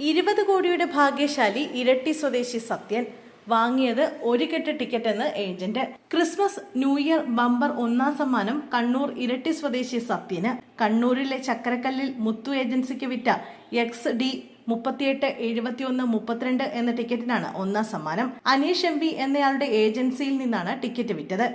ഇരുപത് കോടിയുടെ ഭാഗ്യശാലി ഇരട്ടി സ്വദേശി സത്യൻ വാങ്ങിയത് ഒരു കെട്ട് ടിക്കറ്റ് എന്ന് agent. Christmas new year bumper ഒന്നാം സമ്മാനം കണ്ണൂർ ഇരട്ടി സ്വദേശി സത്യന്. കണ്ണൂരിലെ ചക്കരക്കല്ലിൽ മുത്തു ഏജൻസിക്ക് വിറ്റ എക്സ് ഡി മുപ്പത്തിയെട്ട് എഴുപത്തിയൊന്ന് മുപ്പത്തിരണ്ട് എന്ന ടിക്കറ്റിനാണ് ഒന്നാം സമ്മാനം. അനീഷ് എം വി എന്നയാളുടെ ഏജൻസിയിൽ നിന്നാണ് ടിക്കറ്റ് വിറ്റത്.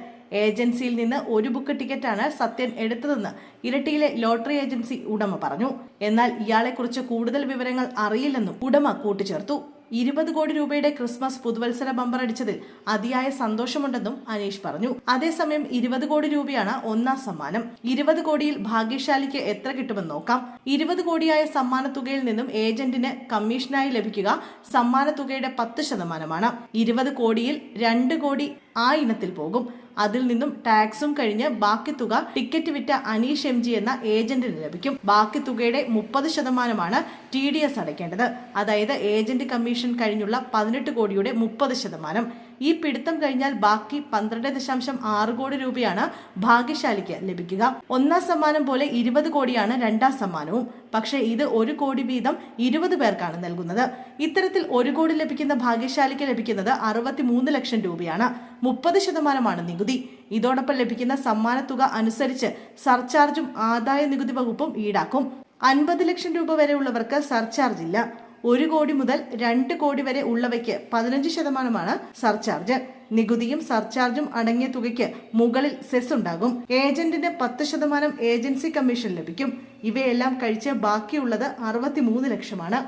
ഏജൻസിയിൽ നിന്ന് ഒരു ബുക്ക് ടിക്കറ്റാണ് സത്യൻ എടുത്തതെന്ന് ഇരട്ടിയിലെ ലോട്ടറി ഏജൻസി ഉടമ പറഞ്ഞു. എന്നാൽ ഇയാളെക്കുറിച്ച് കൂടുതൽ വിവരങ്ങൾ അറിയില്ലെന്നും ഉടമ കൂട്ടിച്ചേർത്തു. ഇരുപത് കോടി രൂപയുടെ ക്രിസ്മസ് പുതുവത്സര ബമ്പർ അടിച്ചതിൽ അതിയായ സന്തോഷമുണ്ടെന്നും അനീഷ് പറഞ്ഞു. അതേസമയം ഇരുപത് കോടി രൂപയാണ് ഒന്നാം സമ്മാനം. ഇരുപത് കോടിയിൽ ഭാഗ്യശാലിക്ക് എത്ര കിട്ടുമെന്ന് നോക്കാം. ഇരുപത് കോടിയായ സമ്മാന തുകയിൽ നിന്നും ഏജന്റിന് കമ്മീഷനായി ലഭിക്കുക സമ്മാന തുകയുടെ പത്ത് ശതമാനമാണ്. ഇരുപത് കോടിയിൽ രണ്ട് കോടി ആ ഇനത്തിൽ പോകും. അതിൽ നിന്നും ടാക്സും കഴിഞ്ഞ് ബാക്കി തുക ടിക്കറ്റ് വിറ്റ അനീഷ് എം ജി എന്ന ഏജന്റിന് ലഭിക്കും. ബാക്കി തുകയുടെ മുപ്പത് ശതമാനമാണ് ടി ഡി എസ് അടയ്ക്കേണ്ടത്. അതായത് ഏജന്റ് കമ്മീഷൻ കഴിഞ്ഞുള്ള പതിനെട്ട് കോടിയുടെ മുപ്പത് ശതമാനം. ഈ പിടുത്തം കഴിഞ്ഞാൽ ബാക്കി പന്ത്രണ്ട് ദശാംശം ആറ് കോടി രൂപയാണ് ഭാഗ്യശാലിക്ക് ലഭിക്കുക. ഒന്നാം സമ്മാനം പോലെ ഇരുപത് കോടിയാണ് രണ്ടാം സമ്മാനവും. പക്ഷേ ഇത് ഒരു കോടി വീതം ഇരുപത് പേർക്കാണ് നൽകുന്നത്. ഇത്തരത്തിൽ ഒരു കോടി ലഭിക്കുന്ന ഭാഗ്യശാലിക്ക് ലഭിക്കുന്നത് അറുപത്തി മൂന്ന് ലക്ഷം രൂപയാണ്. മുപ്പത് ശതമാനമാണ് നികുതി. ഇതോടൊപ്പം ലഭിക്കുന്ന സമ്മാന തുക അനുസരിച്ച് സർചാർജും ആദായ നികുതി വകുപ്പും ഈടാക്കും. അൻപത് ലക്ഷം രൂപ വരെയുള്ളവർക്ക് സർചാർജ് ഇല്ല. ഒരു കോടി മുതൽ രണ്ട് കോടി വരെ ഉള്ളവയ്ക്ക് പതിനഞ്ച് ശതമാനമാണ് സർചാർജ്. നികുതിയും സർചാർജും അടങ്ങിയ തുകയ്ക്ക് മുകളിൽ സെസ് ഉണ്ടാകും. ഏജന്റിന് പത്ത് ശതമാനം ഏജൻസി കമ്മീഷൻ ലഭിക്കും. ഇവയെല്ലാം കഴിച്ച് ബാക്കിയുള്ളത് അറുപത്തിമൂന്ന് ലക്ഷമാണ്.